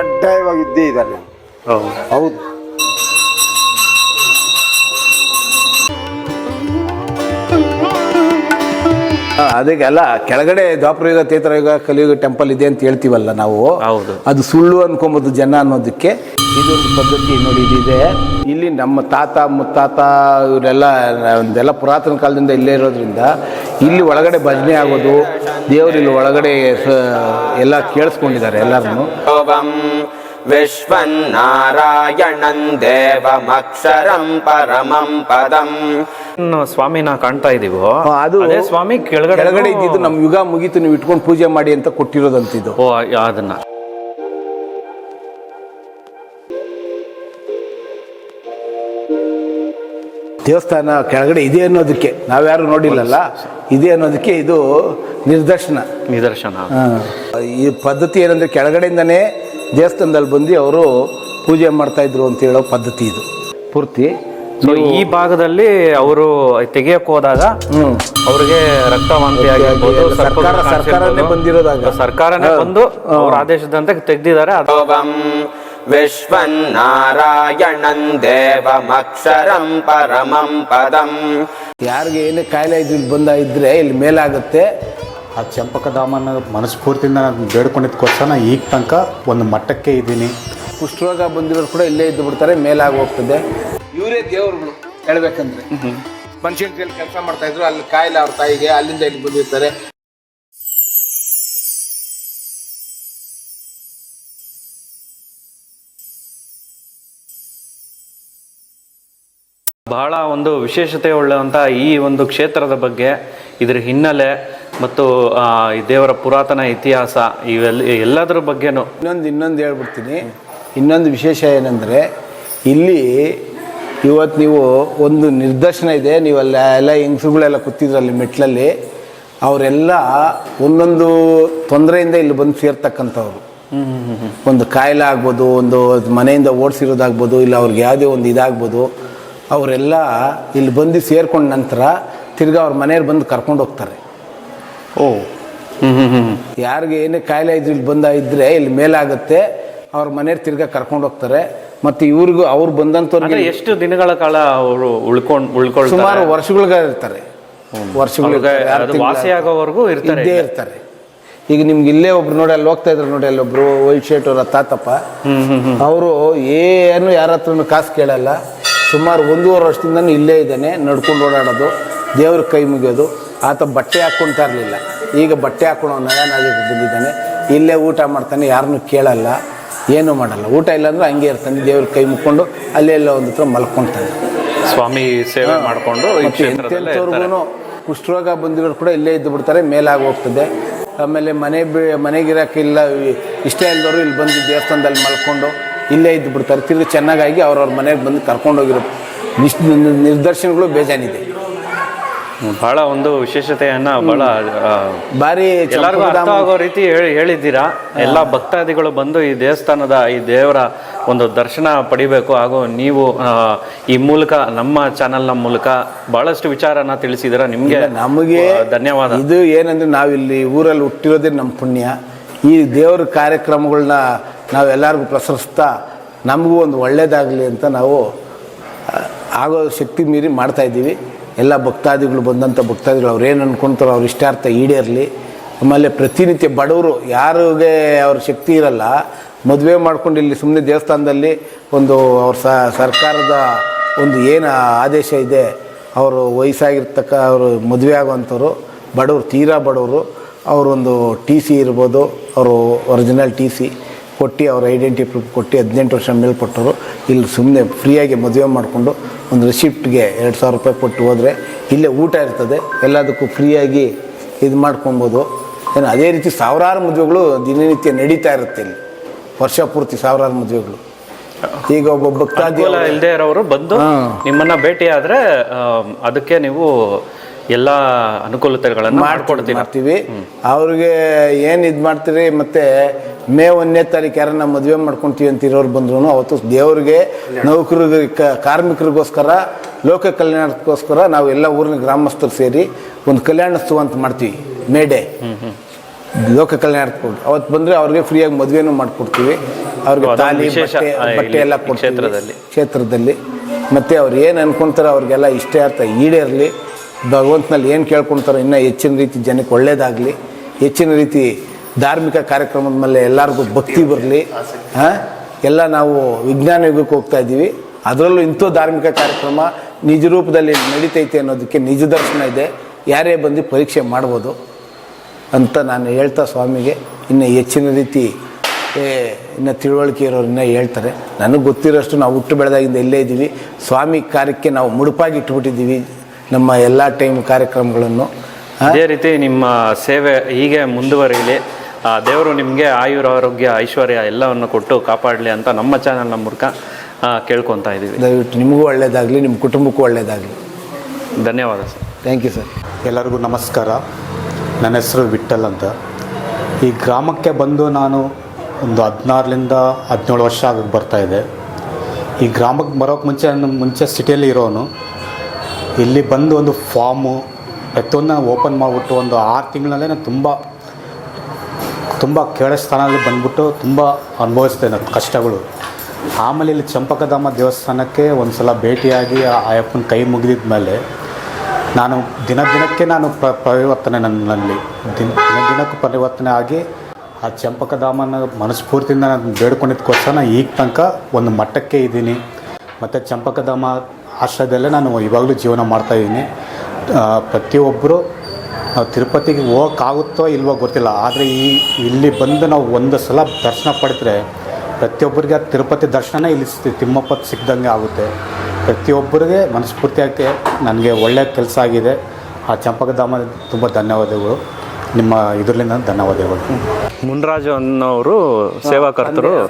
ಕಡ್ಡಾಯವಾಗಿ ಇದ್ದೇ ಇದ್ದಾರೆ. ಹೌದು. ಅದಕ್ಕೆ ಅಲ್ಲ ಕೆಳಗಡೆ ದ್ವಾಪರಯುಗ ಯುಗ ಕಲಿಯುಗ ಟೆಂಪಲ್ ಇದೆ ಅಂತ ಹೇಳ್ತೀವಲ್ಲ ನಾವು. ಹೌದು. ಅದು ಸುಳ್ಳು ಅನ್ಕೊಂಬೋದು ಜನ ಅನ್ನೋದಕ್ಕೆ. ಇದೊಂದು ಪದ್ಧತಿ ನೋಡಿ ಇದಿದೆ ಇಲ್ಲಿ ನಮ್ಮ ತಾತ ಮುತ್ತಾತ ಇವರೆಲ್ಲ ಒಂದೆಲ್ಲ ಪುರಾತನ ಕಾಲದಿಂದ ಇಲ್ಲೇ ಇರೋದ್ರಿಂದ ಇಲ್ಲಿ ಒಳಗಡೆ ಭಜನೆ ಆಗೋದು ದೇವರು ಇಲ್ಲಿ ಒಳಗಡೆ ಸ- ಎಲ್ಲ ಕೇಳಿಸ್ಕೊಂಡಿದ್ದಾರೆ ಎಲ್ಲರನ್ನು. ವಿಶ್ವನ್ನಾರಾಯಣಂ ದೇವಮಕ್ಷರಂ ಪರಮಂ ಪದಂ. ಸ್ವಾಮಿ ನಾ ಕಾಣ್ತಾ ಇದೀವೋ? ಅದು ಸ್ವಾಮಿ ಕೆಳಗಡೆ ಇದ್ದಿದ್ದು ನಮ್ಮ ಯುಗ ಮುಗಿತು ನೀವು ಇಟ್ಕೊಂಡು ಪೂಜೆ ಮಾಡಿ ಅಂತ ಕೊಟ್ಟಿರೋದಂತಿದ್ದು. ಓ ಅದನ್ನ. ದೇವಸ್ಥಾನ ಕೆಳಗಡೆ ಇದೆ ಅನ್ನೋದಕ್ಕೆ ನಾವ್ಯಾರು ನೋಡಿಲ್ಲಲ್ಲ ಇದೆ ಅನ್ನೋದಕ್ಕೆ ಇದು ನಿರ್ದರ್ಶನ. ನಿದರ್ಶನ ಈ ಪದ್ಧತಿ ಏನಂದ್ರೆ ಕೆಳಗಡೆಯಿಂದನೇ ದೇವಸ್ಥಾನದಲ್ಲಿ ಬಂದು ಅವರು ಪೂಜೆ ಮಾಡ್ತಾ ಇದ್ರು ಅಂತ ಹೇಳೋ ಪದ್ಧತಿ ಇದು. ಪೂರ್ತಿ ಈ ಭಾಗದಲ್ಲಿ ಅವರು ತೆಗಿಯಕ್ಕೆ ಹೋದಾಗ ಅವ್ರಿಗೆ ರಕ್ತವಾಂತಿ ಆಗಿರ್ಬೋದು ಸರ್ಕಾರ ಸರ್ಕಾರನೇ ಬಂದಿರೋದಾಗ. ಸರ್ಕಾರನೇ ಬಂದು ಅವ್ರ ಆದೇಶದಂತೆ ತೆಗ್ದಿದ್ದಾರೆ. ಅದು ವಿಶ್ವನ್ನಾರಾಯಣಂ ದೇವಮಕ್ಷರಂ ಪರಮಂ ಪದಂ. ಯಾರಿಗೆ ಏನೇ ಕಾಯಿಲೆ ಇದ್ರೆ ಬಂದ ಇದ್ರೆ ಇಲ್ಲಿ ಮೇಲಾಗುತ್ತೆ. ಆ ಚಂಪಕಧಾಮನ ಮನಸ್ಫೂರ್ತಿಯಿಂದ ನಾನು ಬೇಡ್ಕೊಂಡಿದ್ದಕ್ಕೋಸ್ಕರ ನಾನು ಈಗ ತನಕ ಒಂದು ಮಟ್ಟಕ್ಕೆ ಇದ್ದೀನಿ. ಕುಷ್ಠರೋಗ ಬಂದಿರೋರು ಕೂಡ ಇಲ್ಲೇ ಇದ್ದು ಬಿಡ್ತಾರೆ ಮೇಲಾಗಿ ಹೋಗ್ತದೆ. ಇವರೇ ದೇವರುಗಳು ಹೇಳ್ಬೇಕಂದ್ರೆ. ಮನುಷ್ಯನ ಕೈಯಲ್ಲಿ ಕೆಲಸ ಮಾಡ್ತಾ ಇದ್ರು ಅಲ್ಲಿ ಕಾಯಿಲೆ ಅವ್ರ ತಾಯಿಗೆ ಅಲ್ಲಿಂದ ಇಲ್ಲಿ ಬಂದಿರ್ತಾರೆ. ಬಹಳ ಒಂದು ವಿಶೇಷತೆ ಉಳ್ಳಂತ ಈ ಒಂದು ಕ್ಷೇತ್ರದ ಬಗ್ಗೆ ಇದರ ಹಿನ್ನೆಲೆ ಮತ್ತು ಈ ದೇವರ ಪುರಾತನ ಇತಿಹಾಸ ಇವೆಲ್ಲ, ಎಲ್ಲದರ ಬಗ್ಗೆನೂ. ಇನ್ನೊಂದು ಇನ್ನೊಂದು ಹೇಳ್ಬಿಡ್ತೀನಿ. ಇನ್ನೊಂದು ವಿಶೇಷ ಏನಂದರೆ, ಇಲ್ಲಿ ಇವತ್ತು ನೀವು ಒಂದು ನಿರ್ದರ್ಶನ ಇದೆ. ನೀವೆಲ್ಲ ಎಲ್ಲ ಹೆಂಗ್ಸುಗಳೆಲ್ಲ ಕೂತಿದ್ರಲ್ಲಿ ಮೆಟ್ಲಲ್ಲಿ. ಅವರೆಲ್ಲ ಒಂದೊಂದು ತೊಂದರೆಯಿಂದ ಇಲ್ಲಿ ಬಂದು ಸೇರ್ತಕ್ಕಂಥವ್ರು. ಒಂದು ಕಾಯಿಲೆ ಆಗ್ಬೋದು, ಒಂದು ಮನೆಯಿಂದ ಓಡಿಸಿರೋದಾಗ್ಬೋದು, ಇಲ್ಲ ಅವ್ರಿಗೆ ಯಾವುದೇ ಒಂದು ಇದಾಗ್ಬೋದು. ಅವರೆಲ್ಲ ಇಲ್ಲಿ ಬಂದು ಸೇರ್ಕೊಂಡ ನಂತರ ತಿರ್ಗಿ ಅವ್ರ ಮನೆಯವ್ರು ಬಂದು ಕರ್ಕೊಂಡು ಹೋಗ್ತಾರೆ. ಓ. ಹ್ಮ್ ಹ್ಮ್ ಹ್ಮ್. ಯಾರಿಗೆ ಏನೇ ಕಾಯಿಲೆ ಇದ್ರೆ ಇಲ್ಲಿ ಬಂದ ಇದ್ರೆ ಇಲ್ಲಿ ಮೇಲಾಗುತ್ತೆ ಅವ್ರ ಮನೆಯವ್ರು ತಿರ್ಗಾ ಕರ್ಕೊಂಡು ಹೋಗ್ತಾರೆ. ಮತ್ತೆ ಇವ್ರಿಗೂ ಅವ್ರು ಬಂದಂಥವ್ರಿಗೆ ಅಂದ್ರೆ ಎಷ್ಟು ದಿನಗಳ ಕಾಲ ಅವರು ಉಳ್ಕೊಂಡ್ ಉಳ್ಕೊಳ್ತಾರೆ? ಸುಮಾರು ವರ್ಷಗಳಿಗೆ ಇರ್ತಾರೆ. ಇರ್ತಾರೆ, ಆರು ಅದು ತಿಂಗ್ಳು ವಾಸಿ ಆಗೋವರೆಗೂ ಇರ್ತಾರೆ ಇದ್ದೇ ಇರ್ತಾರೆ. ಈಗ ನಿಮ್ಗೆ ಇಲ್ಲೇ ಒಬ್ರು ನೋಡಿ ಅಲ್ಲಿ ಹೋಗ್ತಾ ಇದ್ರು ನೋಡಿ ಅಲ್ಲಿ ಒಬ್ರು ವೈಟ್ ಶರ್ಟ್ ಅವರ ತಾತಪ್ಪ. ಅವರು ಏನು ಯಾರ ಹತ್ರನೂ ಕಾಸು ಕೇಳಲ್ಲ. ಸುಮಾರು ಒಂದೂವರೆ ವರ್ಷದಿಂದನೂ ಇಲ್ಲೇ ಇದ್ದಾನೆ ನಡ್ಕೊಂಡು ಓಡಾಡೋದು ದೇವ್ರ ಕೈ ಮುಗಿಯೋದು. ಆತ ಬಟ್ಟೆ ಹಾಕ್ಕೊಳ್ತಾ ಇರಲಿಲ್ಲ. ಈಗ ಬಟ್ಟೆ ಹಾಕ್ಕೊಳೋ ನಯನಾಗಿ ಬಂದಿದ್ದಾನೆ. ಇಲ್ಲೇ ಊಟ ಮಾಡ್ತಾನೆ ಯಾರನ್ನೂ ಕೇಳಲ್ಲ ಏನೂ ಮಾಡಲ್ಲ. ಊಟ ಇಲ್ಲ ಅಂದ್ರೆ ಹಂಗೆ ಇರ್ತಾನೆ ದೇವ್ರ ಕೈ ಮುಕ್ಕೊಂಡು ಅಲ್ಲೇ ಎಲ್ಲ ಒಂದು ಹತ್ರ ಮಲ್ಕೊಳ್ತಾನೆ ಸ್ವಾಮಿ ಸೇವೆ ಮಾಡಿಕೊಂಡು ಎಂತೆಂಥವ್ರಿಗೂ ಕುಷ್ಠರೋಗ ಬಂದಿರೋರು ಕೂಡ ಇಲ್ಲೇ ಇದ್ದು ಬಿಡ್ತಾರೆ ಮೇಲಾಗಿ ಹೋಗ್ತದೆ. ಆಮೇಲೆ ಮನೆ ಬಿ ಮನೆಗಿರೋಕ್ಕಿಲ್ಲ ಇಷ್ಟ ಇಲ್ದವರು ಇಲ್ಲಿ ಬಂದು ದೇವಸ್ಥಾನದಲ್ಲಿ ಮಲ್ಕೊಂಡು ಇಲ್ಲೇ ಇದ್ದು ಬಿಡ್ತಾರೆ. ತಿರುಗಿ ಚೆನ್ನಾಗಾಗಿ ಅವ್ರವ್ರ ಮನೆಗೆ ಬಂದು ಕರ್ಕೊಂಡೋಗಿರೋ ನಿಶ್ ನಿರ್ದರ್ಶನಗಳು ಬೇಜಾನಿದೆ. ಬಹಳ ಒಂದು ವಿಶೇಷತೆಯನ್ನ ಬಹಳ ಬಾರಿ ಭಾರಿ ಎಲ್ಲರಿಗೂ ಅರ್ಥ ಆಗೋ ರೀತಿ ಹೇಳಿ ಹೇಳಿದ್ದೀರಾ? ಎಲ್ಲ ಭಕ್ತಾದಿಗಳು ಬಂದು ಈ ದೇವಸ್ಥಾನದ ಈ ದೇವರ ಒಂದು ದರ್ಶನ ಪಡಿಬೇಕು. ಹಾಗೂ ನೀವು ಈ ಮೂಲಕ ನಮ್ಮ ಚಾನೆಲ್ನ ಮೂಲಕ ಬಹಳಷ್ಟು ವಿಚಾರನ ತಿಳಿಸಿದಿರ ನಿಮ್ಗೆ ನಮಗೆ ಧನ್ಯವಾದ. ಇದು ಏನಂದ್ರೆ ನಾವಿಲ್ಲಿ ಊರಲ್ಲಿ ಹುಟ್ಟಿರೋದೇ ನಮ್ಮ ಪುಣ್ಯ. ಈ ದೇವರ ಕಾರ್ಯಕ್ರಮಗಳನ್ನ ನಾವೆಲ್ಲರಿಗೂ ಪ್ರಸರಿಸ್ತಾ ನಮಗೂ ಒಂದು ಒಳ್ಳೇದಾಗಲಿ ಅಂತ ನಾವು ಆಗೋ ಶಕ್ತಿ ಮೀರಿ ಮಾಡ್ತಾ ಇದ್ದೀವಿ. ಎಲ್ಲ ಭಕ್ತಾದಿಗಳು ಬಂದಂಥ ಭಕ್ತಾದಿಗಳು ಅವ್ರು ಏನು ಅನ್ಕೊಂತಾರೋ ಅವ್ರ ಇಷ್ಟಾರ್ಥ ಈಡೇರಲಿ. ಆಮೇಲೆ ಪ್ರತಿನಿತ್ಯ ಬಡವರು ಯಾರಿಗೆ ಅವ್ರ ಶಕ್ತಿ ಇರಲ್ಲ, ಮದುವೆ ಮಾಡ್ಕೊಂಡು ಇಲ್ಲಿ ಸುಮ್ಮನೆ ದೇವಸ್ಥಾನದಲ್ಲಿ ಒಂದು ಅವ್ರ ಸರ್ಕಾರದ ಒಂದು ಏನು ಆದೇಶ ಇದೆ, ಅವರು ವಯಸ್ಸಾಗಿರ್ತಕ್ಕ, ಅವರು ಮದುವೆ ಆಗುವಂಥವ್ರು, ಬಡವರು ತೀರಾ ಬಡವರು, ಅವರೊಂದು ಟಿ ಸಿ ಇರ್ಬೋದು, ಅವರು ಒರಿಜಿನಲ್ ಟಿ ಸಿ. ಕೊಟ್ಟು ಅವ್ರ ಐಡೆಂಟಿ ಪ್ರೂಫ್ ಕೊಟ್ಟು ಹದಿನೆಂಟು ವರ್ಷ ಮೇಲ್ಪಟ್ಟವರು ಇಲ್ಲಿ ಸುಮ್ಮನೆ ಫ್ರೀಯಾಗಿ ಮದುವೆ ಮಾಡಿಕೊಂಡು ಒಂದು ರಿಸಿಪ್ಟ್ಗೆ ಎರಡು ಸಾವಿರ ರೂಪಾಯಿ ಕೊಟ್ಟು ಹೋದರೆ ಇಲ್ಲೇ ಊಟ ಇರ್ತದೆ. ಎಲ್ಲದಕ್ಕೂ ಫ್ರೀಯಾಗಿ ಇದು ಮಾಡ್ಕೊಬೋದು. ಏನು ಅದೇ ರೀತಿ ಸಾವಿರಾರು ಮದುವೆಗಳು ದಿನನಿತ್ಯ ನಡೀತಾ ಇರುತ್ತೆ ಇಲ್ಲಿ. ವರ್ಷ ಪೂರ್ತಿ ಸಾವಿರಾರು ಮದುವೆಗಳು. ಈಗ ಒಬ್ಬ ಭಕ್ತಾದಿ ಇಲ್ಲದೆ ಇರೋರು ಬಂದು. ನಿಮ್ಮನ್ನ ಭೇಟಿ ಆದ್ರೆ ಅದಕ್ಕೆ ನೀವು ಎಲ್ಲ ಅನುಕೂಲತೆಗಳನ್ನು ಮಾಡ್ಕೊಡ್ತೀವಿ ಮಾಡ್ತೀವಿ. ಅವ್ರಿಗೆ ಏನು ಇದು ಮಾಡ್ತೀರಿ ಮತ್ತೆ ಮೇ ಒಂದನೇ ತಾರೀಕು ಯಾರನ್ನ ಮದುವೆ ಮಾಡ್ಕೊಂತೀವಿ ಅಂತ ಇರೋರು ಬಂದ್ರು ಅವತ್ತು ದೇವ್ರಿಗೆ ನೌಕರಿಗೆ ಕ- ಕಾರ್ಮಿಕರಿಗೋಸ್ಕರ ಲೋಕ ಕಲ್ಯಾಣಕ್ಕೋಸ್ಕರ ನಾವು ಎಲ್ಲ ಊರಿನ ಗ್ರಾಮಸ್ಥರು ಸೇರಿ ಒಂದು ಕಲ್ಯಾಣೋತ್ಸವ ಅಂತ ಮಾಡ್ತೀವಿ ಮೇ ಡೇ. ಲೋಕ ಕಲ್ಯಾಣಕ್ಕೆ ಅವತ್ತು ಬಂದರೆ ಅವ್ರಿಗೆ ಫ್ರೀಯಾಗಿ ಮದುವೆನೂ ಮಾಡಿಕೊಡ್ತೀವಿ. ಅವ್ರಿಗೆ ತಾಲಿ ಬಟ್ಟೆ ಬಟ್ಟೆ ಎಲ್ಲ ಕೊಡ್ತೀವಿ. ಕ್ಷೇತ್ರದಲ್ಲಿ. ಕ್ಷೇತ್ರದಲ್ಲಿ. ಮತ್ತು ಅವ್ರು ಏನು ಅನ್ಕೊಂತಾರೆ ಅವ್ರಿಗೆಲ್ಲ ಇಷ್ಟಾರ್ಥ ಈಡೇರಲಿ. ಭಗವಂತನಲ್ಲಿ ಏನು ಕೇಳ್ಕೊಳ್ತಾರೋ ಇನ್ನೂ ಹೆಚ್ಚಿನ ರೀತಿ ಜನಕ್ಕೆ ಒಳ್ಳೇದಾಗಲಿ, ಹೆಚ್ಚಿನ ರೀತಿ ಧಾರ್ಮಿಕ ಕಾರ್ಯಕ್ರಮದ ಮೇಲೆ ಎಲ್ಲರಿಗೂ ಭಕ್ತಿ ಬರಲಿ, ಹಾಂ? ಎಲ್ಲ ನಾವು ವಿಜ್ಞಾನ ಯುಗಕ್ಕೆ ಹೋಗ್ತಾ ಇದ್ದೀವಿ. ಅದರಲ್ಲೂ ಇಂಥ ಧಾರ್ಮಿಕ ಕಾರ್ಯಕ್ರಮ ನಿಜ ರೂಪದಲ್ಲಿ ನಡೀತೈತೆ ಅನ್ನೋದಕ್ಕೆ ನಿಜ ದರ್ಶನ ಇದೆ. ಯಾರೇ ಬಂದು ಪರೀಕ್ಷೆ ಮಾಡ್ಬೋದು ಅಂತ ನಾನು ಹೇಳ್ತಾ ಸ್ವಾಮಿಗೆ, ಇನ್ನು ಹೆಚ್ಚಿನ ರೀತಿ ಇನ್ನು ತಿಳುವಳಿಕೆ ಇರೋರು ಹೇಳ್ತಾರೆ. ನನಗೆ ಗೊತ್ತಿರೋಷ್ಟು ನಾವು ಹುಟ್ಟು ಬೆಳೆದಾಗಿಂದ ಇಲ್ಲೇ ಇದ್ದೀವಿ. ಸ್ವಾಮಿ ಕಾರ್ಯಕ್ಕೆ ನಾವು ಮುಡುಪಾಗಿ ಇಟ್ಬಿಟ್ಟಿದ್ದೀವಿ. ನಮ್ಮ ಎಲ್ಲ ಟೈಮ್ ಕಾರ್ಯಕ್ರಮಗಳನ್ನು ಅದೇ ಇದೇ ರೀತಿ ನಿಮ್ಮ ಸೇವೆ ಹೀಗೆ ಮುಂದುವರಿಯಲಿ ಆ, ದೇವರು ನಿಮಗೆ ಆಯುರ ಆರೋಗ್ಯ ಐಶ್ವರ್ಯ ಎಲ್ಲವನ್ನು ಕೊಟ್ಟು ಕಾಪಾಡಲಿ ಅಂತ ನಮ್ಮ ಚಾನಲ್ನ ಮೂಲಕ ಕೇಳ್ಕೊತ ಇದ್ದೀವಿ. ದಯವಿಟ್ಟು ನಿಮಗೂ ಒಳ್ಳೆಯದಾಗಲಿ ನಿಮ್ಮ ಕುಟುಂಬಕ್ಕೂ ಒಳ್ಳೆಯದಾಗಲಿ ಧನ್ಯವಾದ ಸರ್. ಥ್ಯಾಂಕ್ ಯು ಸರ್ ಎಲ್ಲರಿಗೂ ನಮಸ್ಕಾರ. ನನ್ನ ಹೆಸರು ವಿಠಲ್ ಅಂತ. ಈ ಗ್ರಾಮಕ್ಕೆ ಬಂದು ನಾನು ಒಂದು ಹದಿನಾರರಿಂದ ಹದಿನೇಳು ವರ್ಷ ಆಗಕ್ಕೆ ಬರ್ತಾ ಇದೆ. ಈ ಗ್ರಾಮಕ್ಕೆ ಬರೋಕ್ಕೆ ಮುಂಚೆ ನಾನು ಮುಂಚೆ ಸಿಟಿಯಲ್ಲಿ ಇರೋನು. ಇಲ್ಲಿ ಬಂದು ಒಂದು ಫಾರ್ಮು ಪ್ರತಿಯೊಂದು ಓಪನ್ ಮಾಡಿಬಿಟ್ಟು ಒಂದು ಆರು ತಿಂಗಳಲ್ಲೇ ನಾನು ತುಂಬ ತುಂಬ ಕೆಳ ಸ್ಥಾನದಲ್ಲಿ ಬಂದ್ಬಿಟ್ಟು ತುಂಬ ಅನುಭವಿಸಿದೆ ಕಷ್ಟಗಳು. ಆಮೇಲೆ ಇಲ್ಲಿ ಚಂಪಕಧಾಮ ದೇವಸ್ಥಾನಕ್ಕೆ ಒಂದು ಸಲ ಭೇಟಿಯಾಗಿ ಆ ಅಯ್ಯಪ್ಪನ ಕೈ ಮುಗಿದಿದ ಮೇಲೆ ನಾನು ದಿನ ದಿನಕ್ಕೆ ನಾನು ಪ್ರ, ಪರಿವರ್ತನೆ ನನ್ನಲ್ಲಿ. ದಿನ ದಿನ ದಿನಕ್ಕೂ ಪರಿವರ್ತನೆ ಆಗಿ ಆ ಚಂಪಕಧಾಮನ ಮನಸ್ಫೂರ್ತಿಯಿಂದ ನಾನು ಬೇಡ್ಕೊಂಡಿದ್ದಕ್ಕೋಸ್ಕರ ನಾನು ಈಗ ತನಕ ಒಂದು ಮಟ್ಟಕ್ಕೆ ಇದ್ದೀನಿ. ಮತ್ತು ಚಂಪಕಧಾಮ ಆಶ್ರಯದಲ್ಲೇ ನಾನು ಇವಾಗಲೂ ಜೀವನ ಮಾಡ್ತಾಯಿದ್ದೀನಿ ಪ್ರತಿಯೊಬ್ಬರು ನಾವು ತಿರುಪತಿಗೆ ಹೋಗೋಕ್ಕಾಗುತ್ತೋ ಇಲ್ವೋ ಗೊತ್ತಿಲ್ಲ. ಆದರೆ ಈ ಇಲ್ಲಿ ಬಂದು ನಾವು ಒಂದು ಸಲ ದರ್ಶನ ಪಡೆದ್ರೆ ಪ್ರತಿಯೊಬ್ಬರಿಗೆ ಆ ತಿರುಪತಿ ದರ್ಶನ ಇಲ್ಲಿ ಸಿ- ತಿಮ್ಮಪ್ಪ ಸಿಕ್ದಂಗೆ ಆಗುತ್ತೆ. ಪ್ರತಿಯೊಬ್ಬರಿಗೆ ಮನಸ್ಫೂರ್ತಿಯಾಗಿ ನನಗೆ ಒಳ್ಳೆಯ ಕೆಲಸ ಆಗಿದೆ. ಆ ಚಂಪಕಧಾಮ ತುಂಬ ಧನ್ಯವಾದಗಳು. ನಿಮ್ಮ ಇದರಿಂದ ಧನ್ಯವಾದಗಳು. ಮುನ್ರಾಜ್ ಅನ್ನೋರು ಸೇವಾಕರ್ತರು.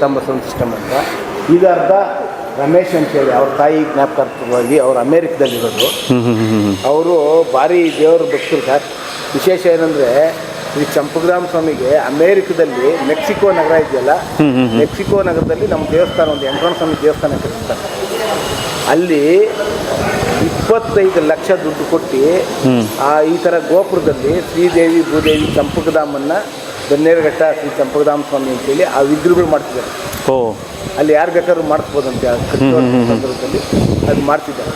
ತಮ್ಮ ಸಿಸ್ಟಮ್ ಅಂತ. ಈಗ ಅರ್ಧ ರಮೇಶ್ ಅಂತೇಳಿ ಅವ್ರ ತಾಯಿ ಜ್ಞಾಪಕಾರ್ಥವಾಗಿ ಅವ್ರು ಅಮೇರಿಕದಲ್ಲಿರೋದು. ಅವರು ಭಾರಿ ದೇವರ ಭಕ್ತರು ಸರ್. ವಿಶೇಷ ಏನಂದರೆ, ಈ ಚಂಪಗ್ರಾಮ ಸ್ವಾಮಿಗೆ ಅಮೇರಿಕದಲ್ಲಿ ಮೆಕ್ಸಿಕೋ ನಗರ ಇದೆಯಲ್ಲ, ಮೆಕ್ಸಿಕೋ ನಗರದಲ್ಲಿ ನಮ್ಮ ದೇವಸ್ಥಾನ ಒಂದು ವೆಂಕಟರಮಣ ಸ್ವಾಮಿ ದೇವಸ್ಥಾನ ಕಟ್ಟಿಸ್ತಾರೆ. ಅಲ್ಲಿ ಇಪ್ಪತ್ತೈದು ಲಕ್ಷ ದುಡ್ಡು ಕೊಟ್ಟು, ಆ ಈ ಥರ ಗೋಪುರದಲ್ಲಿ ಶ್ರೀದೇವಿ ಭೂದೇವಿ ಚಂಪಕಧಾಮನ್ನ ಬನ್ನೇರುಘಟ್ಟ ಶ್ರೀ ಚಂಪಕಧಾಮ ಸ್ವಾಮಿ ಅಂತೇಳಿ ಆ ವಿಗ್ರಹಗಳು ಮಾಡ್ತಿದ್ದಾರೆ. ಓ. ಅಲ್ಲಿ ಯಾರು ಬೇಕಾದ್ರೂ ಮಾಡಿಸ್ಬೋದಂತೆ ಸಂದರ್ಭದಲ್ಲಿ ಅದು ಮಾಡ್ತಿದ್ದಾರೆ.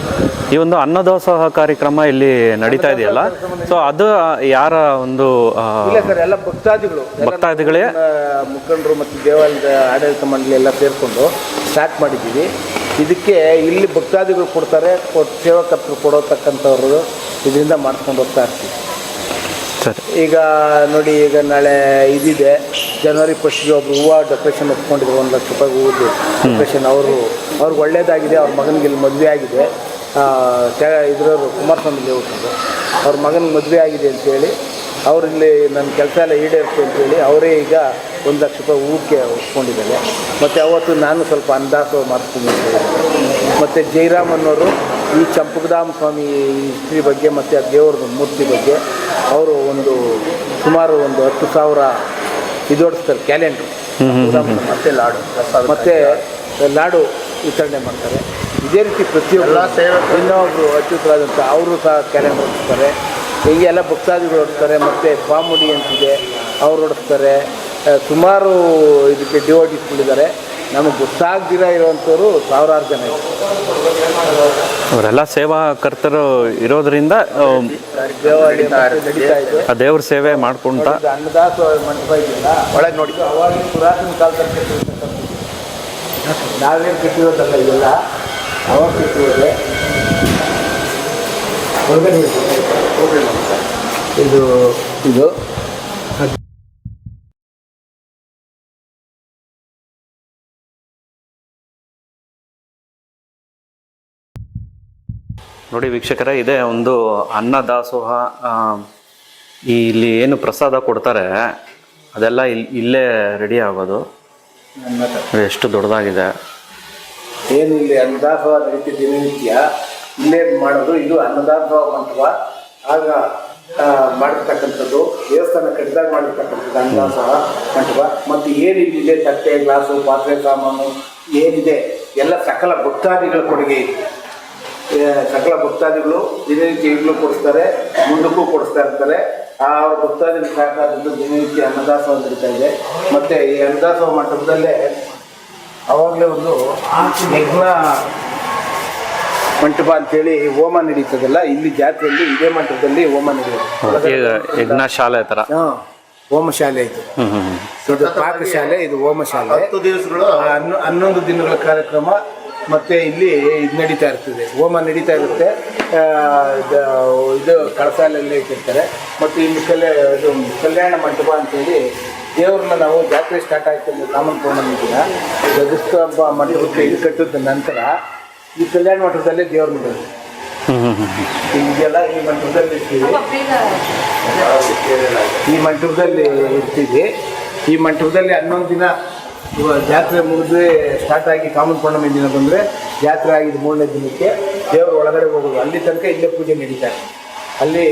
ಈ ಒಂದು ಅನ್ನದಾಸೋಹ ಕಾರ್ಯಕ್ರಮ ಇಲ್ಲಿ ನಡೀತಾ ಇದೆಯಲ್ಲ? ಸೊ ಅದು ಯಾರ ಒಂದು ಇಲ್ಲ ಸರ್ ಎಲ್ಲ ಭಕ್ತಾದಿಗಳು. ಭಕ್ತಾದಿಗಳೇ? ಮುಖಂಡರು ಮತ್ತು ದೇವಾಲಯದ ಆಡಳಿತ ಮಂಡಳಿ ಎಲ್ಲ ಸೇರಿಕೊಂಡು ಸ್ಟಾರ್ಟ್ ಮಾಡಿದ್ದೀವಿ. ಇದಕ್ಕೆ ಇಲ್ಲಿ ಭಕ್ತಾದಿಗಳು ಕೊಡ್ತಾರೆ ಸೇವಾಕರ್ತರು ಕೊಡೋತಕ್ಕಂಥವ್ರು ಇದರಿಂದ ಮಾಡ್ಕೊಂಡು ಹೋಗ್ತಾ ಇರ್ತೀವಿ. ಈಗ ನೋಡಿ, ಈಗ ನಾಳೆ ಇದಿದೆ. ಜನವರಿ ಫಸ್ಟ್ಗೆ ಒಬ್ರು ಹೂವು ಡೆಕೋರೇಷನ್ ಒಪ್ಕೊಂಡಿದ್ರು ಒಂದು ಲಕ್ಷ ರೂಪಾಯಿ ಹೂವು ಡೆಕೋರೇಷನ್ ಅವರು, ಅವ್ರಿಗೆ ಒಳ್ಳೇದಾಗಿದೆ, ಅವ್ರ ಮಗನಿಗೆ ಇಲ್ಲಿ ಮದುವೆ ಆಗಿದೆ. ಇದ್ರವರು ಕುಮಾರಸ್ವಾಮಿ ಲೇಔಟರು ಅವ್ರ ಮಗನಿಗೆ ಮದುವೆ ಆಗಿದೆ ಅಂತೇಳಿ ಅವ್ರು ಇಲ್ಲಿ ನನ್ನ ಕೆಲಸ ಎಲ್ಲ ಈಡೇರುತ್ತೆ ಅಂತೇಳಿ ಅವರೇ ಈಗ ಒಂದು ಲಕ್ಷ ರೂಪಾಯಿ ಹೂಕ್ಕೆ ಒಪ್ಕೊಂಡಿದ್ದಾರೆ. ಮತ್ತು ಅವತ್ತು ನಾನು ಸ್ವಲ್ಪ ಅಂದಾಜು ಮಾಡ್ತೀನಿ ಅಂತ ಮತ್ತು ಜೈರಾಮ್ ಅನ್ನೋರು ಈ ಚಂಪಕಧಾಮ ಸ್ವಾಮಿ ಹಿಸ್ಟ್ರಿ ಬಗ್ಗೆ, ಮತ್ತು ಆ ದೇವ್ರದ್ದು ಮೂರ್ತಿ ಬಗ್ಗೆ ಅವರು ಒಂದು ಸುಮಾರು ಒಂದು ಹತ್ತು ಸಾವಿರ ಇದು ಹೊಡಿಸ್ತಾರೆ ಕ್ಯಾಲೆಂಡ್ರು. ಮತ್ತೆ ಲಾಡು. ಮತ್ತೆ ಲಾಡು ವಿತರಣೆ ಮಾಡ್ತಾರೆ. ಇದೇ ರೀತಿ ಪ್ರತಿಯೊಬ್ಬರು ಇನ್ನೊಬ್ಬರು ಅಚ್ಯುತರಾದಂಥ ಅವರು ಸಹ ಕ್ಯಾಲೆಂಡರ್ ಹೊಡಿಸ್ತಾರೆ ಹೀಗೆ ಎಲ್ಲ ಭಕ್ತಾದಿಗಳು ಹೊಡಿಸ್ತಾರೆ ಮತ್ತು ಬಾಮುಡಿ ಅಂತಿದೆ ಅವ್ರು ಹೊಡಿಸ್ತಾರೆ ಸುಮಾರು ಇದಕ್ಕೆ ಡಿವೋಟಿಸ್ಗಳಿದ್ದಾರೆ ನಮಗೆ ಗೊತ್ತಾಗ್ದಿರ ಇರುವಂಥವ್ರು ಸಾವಿರಾರು ಜನ ಅವರೆಲ್ಲ ಅವರೆಲ್ಲ ಸೇವಾಕರ್ತರು ಇರೋದ್ರಿಂದ ಆ, ದೇವ್ರ ಸೇವೆ ಮಾಡ್ಕೊಂತ ಅನ್ನದಾಸ ಮಂಟಪ ಇದೆಯಲ್ಲ ಒಳಗೆ ನೋಡಿ. ಅವಾಗ ಪುರಾತನ ಕಾಲದಲ್ಲಿ ಕಟ್ಟಿರ್ತಕ್ಕಂಥದ್ದು. ನಾವೇನು ಕಟ್ಟಿರೋದಲ್ಲ ಇದೆಲ್ಲ ಅವಾಗ ಕಟ್ಟಿರೋದೆ. ಇದೆ. ಇದು ನೋಡಿ ವೀಕ್ಷಕರೇ ಇದೆ ಒಂದು ಅನ್ನದಾಸೋಹ ದಾಸೋಹ ಈ ಇಲ್ಲಿ ಏನು ಪ್ರಸಾದ ಕೊಡ್ತಾರೆ ಅದೆಲ್ಲ ಇಲ್ಲಿ ಇಲ್ಲೇ ರೆಡಿ ಆಗೋದು. ಎಷ್ಟು ದೊಡ್ಡದಾಗಿದೆ. ಏನು ಇಲ್ಲಿ ಅನ್ನದಾಸೋಹ ನಡೀತಿ ದಿನನಿತ್ಯ ಇಲ್ಲೇ ಮಾಡೋದು ಇದು ಅನ್ನದಾಸೋಹ ಮಂಟಪ ಆಗ ಮಾಡಿರ್ತಕ್ಕಂಥದ್ದು ದೇವಸ್ಥಾನ ಕಟ್ಟಿದಾಗ ಮಾಡಿರ್ತಕ್ಕಂಥದ್ದು ಅನ್ನದಾಸೋಹ ಮಂಟಪ ಮತ್ತು ಏನು ಇಲ್ಲಿದೆ ತಟ್ಟೆ ಗ್ಲಾಸು ಪಾತ್ರೆ ಸಾಮಾನು ಏನಿದೆ ಎಲ್ಲ ಸಕಲ ಭಕ್ತಾದಿಗಳ ಕೊಡುಗೆ ಇದೆ. ಸಕಲ ಭಕ್ತಾದಿಗಳು ದಿನನಿತ್ಯ ಈಗಲೂ ಕೊಡಿಸ್ತಾರೆ ಮುಂದಕ್ಕೂ ಕೊಡಿಸ್ತಾ ಇರ್ತಾರೆ. ಆ ಭಕ್ತಾದಿ ಸಹಕಾರದಿಂದ ದಿನನಿತ್ಯ ಅನ್ನದಾಸೋಹ ನಡೀತಾ ಇದೆ. ಮತ್ತೆ ಈ ಅನ್ನದಾಸೋಹ ಮಂಟಪದಲ್ಲೇ ಅವಾಗಲೇ ಒಂದು ಯಜ್ಞ ಮಂಟಪ ಅಂತೇಳಿ ಹೋಮ ನಡೀತದಲ್ಲ ಇಲ್ಲಿ ಜಾತ್ರೆಯಲ್ಲಿ ಇದೇ ಮಂಟಪದಲ್ಲಿ ಹೋಮ ನಡೆಯುತ್ತೆ. ಈಗ ಯಜ್ಞ ಶಾಲೆ ಥರ. ಹಾ, ಹೋಮಶಾಲೆ ಇದು. ಹ್ಮ್ ಶಾಲೆ. ಇದು ಪಾಕಶಾಲೆ ಇದು ಹೋಮಶಾಲೆ. ಹತ್ತು ದಿವಸಗಳು ಹನ್ನೊ- ಹನ್ನೊಂದು ದಿನಗಳ ಕಾರ್ಯಕ್ರಮ ಮತ್ತೆ ಇಲ್ಲಿ ಇದು ನಡೀತಾ ಇರ್ತದೆ. ಹೋಮ ನಡೀತಾ ಇರುತ್ತೆ. ಇದು ಕಳಸಾಲೆಲ್ಲೇ ಇಟ್ಟಿರ್ತಾರೆ. ಮತ್ತು ಇಲ್ಲಿ ಕಲ್ಯಾ ಇದು ಕಲ್ಯಾಣ ಮಂಟಪ ಅಂತೇಳಿ ದೇವ್ರನ್ನ ನಾವು ಜಾತ್ರೆ ಸ್ಟಾರ್ಟ್ ಆಯ್ತು ಕಾಮನ್ ಪೌರ್ಣಮಿ ದಿನ. ಹಬ್ಬ ಮಂಟಪಕ್ಕೆ ಇದು ಕಟ್ಟಿದ ನಂತರ ಈ ಕಲ್ಯಾಣ ಮಂಟಪದಲ್ಲಿ ದೇವ್ರನ್ನ ಬರುತ್ತೆ. ಈಗೆಲ್ಲ ಈ ಮಂಟಪದಲ್ಲಿ ಇರ್ತೀವಿ. ಈ ಮಂಟಪದಲ್ಲಿ ಇರ್ತೀವಿ. ಈ ಮಂಟಪದಲ್ಲಿ ಹನ್ನೊಂದು ದಿನ ಜಾತ್ರೆ ಮುಗಿದು ಸ್ಟಾರ್ಟ್ ಆಗಿ ಕಾಮನ್ ಪೌರ್ಣಮಿ ದಿನ ಬಂದರೆ ಜಾತ್ರೆ ಆಗಿದ್ದು ಮೂರನೇ ದಿನಕ್ಕೆ ದೇವರು ಒಳಗಡೆ ಹೋಗೋದು. ಅಲ್ಲಿ ತನಕ ಇಲ್ಲೇ ಪೂಜೆ ನಡೀತಾರೆ ಅಲ್ಲಿ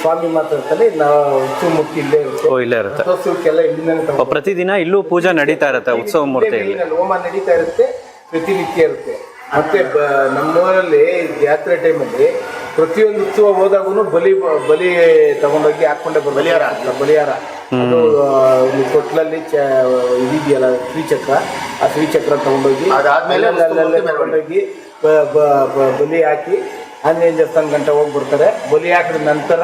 ಸ್ವಾಮಿ ಮಾತಾಡ್ತಾರೆ ನಾವು ಉತ್ಸವ ಮೂರ್ತಿ ಇಲ್ಲೇ ಇರುತ್ತೆ. ಇಲ್ಲೇ ಇರುತ್ತೆ. ಉತ್ಸವಕ್ಕೆಲ್ಲ ಇಲ್ಲಿಂದ ಪ್ರತಿದಿನ ಇಲ್ಲೂ ಪೂಜೆ ನಡೀತಾ ಇರುತ್ತೆ ಉತ್ಸವ ಮೂರ್ತಿ ಇಲ್ಲೇ ಹೋಮ ನಡೀತಾ ಇರುತ್ತೆ ಪ್ರತಿನಿತ್ಯ ಇರುತ್ತೆ. ಮತ್ತೆ ಬ ನಮ್ಮೂರಲ್ಲಿ ಜಾತ್ರೆ ಟೈಮಲ್ಲಿ ಪ್ರತಿಯೊಂದು ಉತ್ಸವ ಹೋದಾಗೂ ಬಲಿ ಬಲಿ ತಗೊಂಡೋಗಿ ಹಾಕೊಂಡೆ ಬಲಿಯಾರ ಬಲಿಯಾರ ಬಲಿಹಾರ. ಅದು ಕೊಟ್ಲಲ್ಲಿ ಚ ಇದಿದೆಯಲ್ಲ ಶ್ರೀಚಕ್ರ ಆ ತ್ರಿಚಕ್ರ ತಗೊಂಡೋಗಿ ಅದಾದ್ಮೇಲೆ ತಗೊಂಡೋಗಿ ಬಲಿ ಹಾಕಿ ಆಂಜನೇಯ ದೇವಸ್ಥಾನ ಗಂಟೆ ಹೋಗಿ ಬರ್ತಾರೆ. ಬಲಿ ಹಾಕಿದ ನಂತರ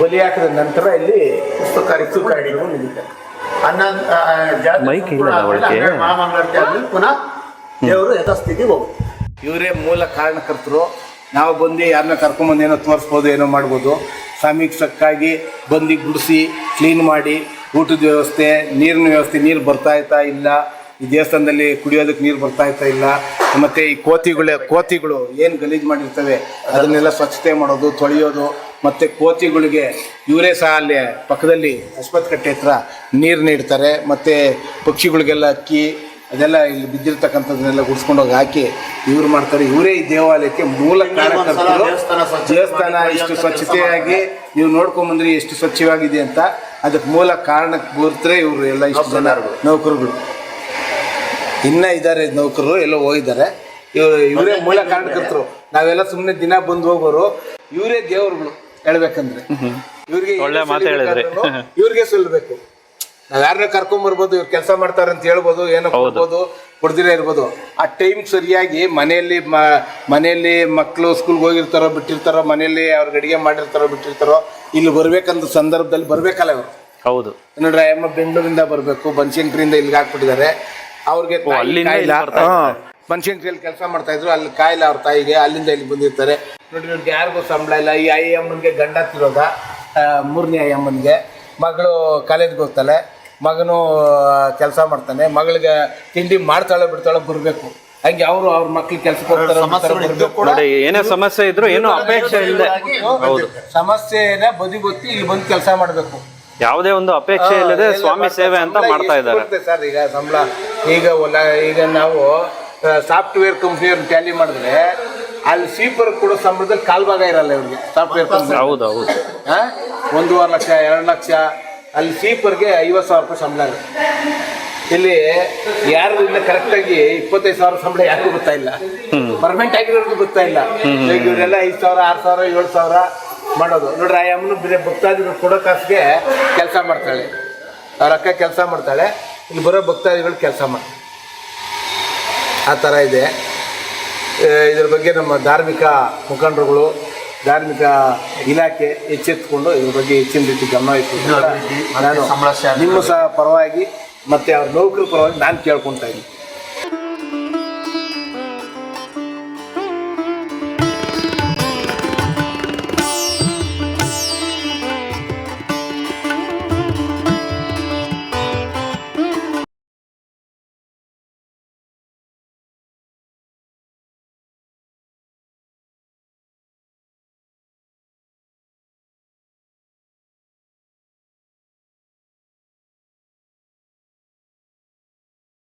ಬಲಿ ಹಾಕಿದ ನಂತರ ಇಲ್ಲಿ ಪುಸ್ತಕ ಕಾರ್ಯಕ್ರಮ ನಡೀತಾರೆ ಹನ್ನೊಂದು. ಮಹಾಮಂಗಳಾರತಿ ಆದ್ಮೇಲೆ ಪುನಃ ದೇವರು ಯಥಾಸ್ಥಿತಿ ಹೋಗುತ್ತೆ ಇವರೇ ಮೂಲ ಕಾರಣಕರ್ತರು. ನಾವು ಬಂದು ಯಾರನ್ನ ಕರ್ಕೊಂಬಂದು ಏನೋ ತೋರಿಸ್ಬೋದು, ಏನೋ ಮಾಡ್ಬೋದು. ಸಮೀಕ್ಷಕ್ಕಾಗಿ ಬಂದು ಗುಡಿಸಿ ಕ್ಲೀನ್ ಮಾಡಿ, ಊಟದ ವ್ಯವಸ್ಥೆ, ನೀರಿನ ವ್ಯವಸ್ಥೆ, ನೀರು ಬರ್ತಾ ಇತ್ತಾ ಇಲ್ಲ. ಈ ದೇವಸ್ಥಾನದಲ್ಲಿ ಕುಡಿಯೋದಕ್ಕೆ ನೀರು ಬರ್ತಾ ಇತ್ತಾ ಇಲ್ಲ. ಮತ್ತು ಈ ಕೋತಿಗಳ, ಕೋತಿಗಳು ಏನು ಗಲೀಜು ಮಾಡಿರ್ತವೆ, ಅದನ್ನೆಲ್ಲ ಸ್ವಚ್ಛತೆ ಮಾಡೋದು, ತೊಳೆಯೋದು, ಮತ್ತು ಕೋತಿಗಳಿಗೆ ಇವರೇ ಸಹ ಅಲ್ಲಿ ಪಕ್ಕದಲ್ಲಿ ಕಟ್ಟೆ ಹತ್ರ ನೀರು ನೀಡ್ತಾರೆ. ಮತ್ತು ಪಕ್ಷಿಗಳಿಗೆಲ್ಲ ಅಕ್ಕಿ ಅದೆಲ್ಲ ಇಲ್ಲಿ ಬಿದ್ದಿರ್ತಕ್ಕಂಥದ್ದನ್ನೆಲ್ಲ ಗುಡಿಸ್ಕೊಂಡು ಹೋಗಿ ಹಾಕಿ ಇವ್ರು ಮಾಡ್ತಾರೆ. ಇವರೇ ಈ ದೇವಾಲಯಕ್ಕೆ ಮೂಲ ಕಾರಣಕರ್ತರು ದೇವಸ್ಥಾನ ಎಷ್ಟು ಸ್ವಚ್ಛತೆಯಾಗಿ ನೀವು ನೋಡ್ಕೊಂಬಂದ್ರಿ ಎಷ್ಟು ಸ್ವಚ್ಛವಾಗಿದೆ ಅಂತ ಅದಕ್ಕೆ ಮೂಲ ಕಾರಣಕ್ಕೆ ಬರ್ತಾರೆ ಇವರು ಎಲ್ಲ ಇಷ್ಟು ಜನ ನೌಕರುಗಳು ಇನ್ನ ಇದ್ದಾರೆ ನೌಕರರು ಎಲ್ಲ ಹೋಗಿದ್ದಾರೆ. ಇವರು ಇವರೇ ಮೂಲ ಕಾರಣಕರ್ತರು ನಾವೆಲ್ಲ ಸುಮ್ಮನೆ ದಿನ ಬಂದು ಹೋಗೋರು ಇವರೇ ದೇವರುಗಳು ಹೇಳ್ಬೇಕಂದ್ರೆ. ಇವ್ರಿಗೆ ಒಳ್ಳೆ ಮಾತು ಹೇಳಿದ್ರಿ. ಇವ್ರಿಗೆ ಸಲ್ಲಬೇಕು ನಾವ್ ಯಾರನ್ನ ಕರ್ಕೊಂಡ್ ಬರ್ಬೋದು ಇವ್ರು ಕೆಲಸ ಮಾಡ್ತಾರೆ ಅಂತ ಹೇಳ್ಬೋದು ಏನೋ ಕೊಡ್ಬೋದು ಕೊಡ್ದಿರೇ ಇರ್ಬೋದು. ಆ ಟೈಮ್ ಸರಿಯಾಗಿ ಮನೆಯಲ್ಲಿ ಮನೆಯಲ್ಲಿ ಮಕ್ಕಳು ಸ್ಕೂಲ್ಗೆ ಹೋಗಿರ್ತಾರೋ ಬಿಟ್ಟಿರ್ತಾರೋ ಮನೆಯಲ್ಲಿ ಅವ್ರಿಗೆ ಅಡಿಗೆ ಮಾಡಿರ್ತಾರೋ ಬಿಟ್ಟಿರ್ತಾರೋ ಇಲ್ಲಿ ಬರ್ಬೇಕಂತ ಸಂದರ್ಭದಲ್ಲಿ ಬರ್ಬೇಕಲ್ಲ ಇವರು. ಹೌದು. ನೋಡ್ರಿ ಅಮ್ಮ ಬೆಂಗಳೂರಿಂದ ಬರಬೇಕು ಬನಶಂಕರಿಂದ ಇಲ್ಲಿಗೆ ಹಾಕ್ಬಿಟ್ಟಿದ್ದಾರೆ. ಅವ್ರಿಗೆ ಬನಶಂಕರಿಯಲ್ಲಿ ಕೆಲಸ ಮಾಡ್ತಾ ಇದ್ರು ಅಲ್ಲಿ ಕಾಯಿಲ್ಲ ಅವ್ರ ತಾಯಿಗೆ ಅಲ್ಲಿಂದ ಇಲ್ಲಿ ಬಂದಿರ್ತಾರೆ. ನೋಡ್ರಿ ಇವ್ರಿಗೆ ಯಾರಿಗೂ ಸಂಬಳ ಇಲ್ಲ. ಈ ಐ ಅಮ್ಮನಿಗೆ ಗಂಡ ತಿರೋದ ಮೂರನೇ ಐ ಅಮ್ಮನಿಗೆ ಮಗಳು ಕಾಲೇಜ್ಗೆ ಹೋಗ್ತಾಳೆ. ಮಗನು ಕೆಲಸ ಮಾಡ್ತಾನೆ. ಮಗಳಿಗೆ ತಿಂಡಿ ಮಾಡ್ತಾಳೆ ಬಿಡ್ತಾಳೆ ಬರಬೇಕು ಹಂಗೆ ಅವರು ಅವ್ರ ಮಕ್ಳಿಗೆ ಕೆಲಸ ಹೋಗ್ತಾರೆ ನೋಡಿ ಏನೇ ಸಮಸ್ಯೆ ಇದ್ರು ಏನು ಅಪೇಕ್ಷೆ ಇಲ್ಲ ಹೌದು. ಬದಿ ಬದಿಗೊತ್ತಿ ಇಲ್ಲಿ ಬಂದು ಕೆಲಸ ಮಾಡಬೇಕು. ಯಾವುದೇ ಒಂದು ಅಪೇಕ್ಷೆ ಇಲ್ಲದೆ ಸ್ವಾಮಿ ಸೇವೆ ಅಂತ ಮಾಡ್ತಾ ಇದ್ದಾರೆ. ಸರ್ ಈಗ ಸಂಬಳ? ಈಗ ಹೊಲ ಈಗ ನಾವು ಸಾಫ್ಟ್ವೇರ್ ಕಂಪ್ನಿಯವ್ರನ್ನ ಟ್ಯಾಲಿ ಮಾಡಿದ್ರೆ ಅಲ್ಲಿ ಸ್ವೀಪರ್ ಕೊಡೋ ಸಂಬಳದಲ್ಲಿ ಕಾಲ್ಭಾಗ ಇರಲ್ಲ ಇವ್ರಿಗೆ. ಸಾಫ್ಟ್ವೇರ್ ಕಂಪ್ನಿ ಹೌದು ಹೌದು. ಒಂದೂವರೆ ಲಕ್ಷ ಎರಡು ಲಕ್ಷ ಅಲ್ಲಿ ಸ್ವೀಪರ್ಗೆ ಐವತ್ತು ಸಾವಿರ ರೂಪಾಯಿ ಸಂಬಳ ಇಲ್ಲಿ ಯಾರು ಇಲ್ಲ ಕರೆಕ್ಟಾಗಿ ಇಪ್ಪತ್ತೈದು ಸಾವಿರ ಸಂಬಳ ಯಾರಿಗೂ ಗೊತ್ತಾ ಇಲ್ಲ. ಪರ್ಮನೆಂಟ್ ಆಗಿರೋರ್ಗೂ ಗೊತ್ತಾ ಇಲ್ಲ. ಇವರೆಲ್ಲ ಐದು ಸಾವಿರ ಆರು ಸಾವಿರ ಏಳು ಸಾವಿರ ಮಾಡೋದು. ನೋಡ್ರಿ ಆ ಅಮ್ಮನು ಬೇರೆ ಭಕ್ತಾದಿಗಳು ಕೊಡೋ ಕಾಸಿಗೆ ಕೆಲಸ ಮಾಡ್ತಾಳೆ. ಅವ್ರ ಅಕ್ಕ ಕೆಲಸ ಮಾಡ್ತಾಳೆ. ಇಲ್ಲಿ ಬರೋ ಭಕ್ತಾದಿಗಳು ಕೆಲಸ ಮಾಡ್ತಾರೆ. ಆ ಥರ ಇದೆ. ಇದ್ರ ಬಗ್ಗೆ ನಮ್ಮ ಧಾರ್ಮಿಕ ಮುಖಂಡರುಗಳು ಧಾರ್ಮಿಕ ಇಲಾಖೆ ಎಚ್ಚೆತ್ತುಕೊಂಡು ಇದ್ರ ಬಗ್ಗೆ ಹೆಚ್ಚಿನ ರೀತಿ ಗಮನ ಇಟ್ಟು ನಾನು ನಿಮ್ಮ ಸಹ ಪರವಾಗಿ ಮತ್ತೆ ಅವ್ರ ನೌಕರ ಪರವಾಗಿ ನಾನು ಕೇಳ್ಕೊತಾ ಇದ್ದೀನಿ.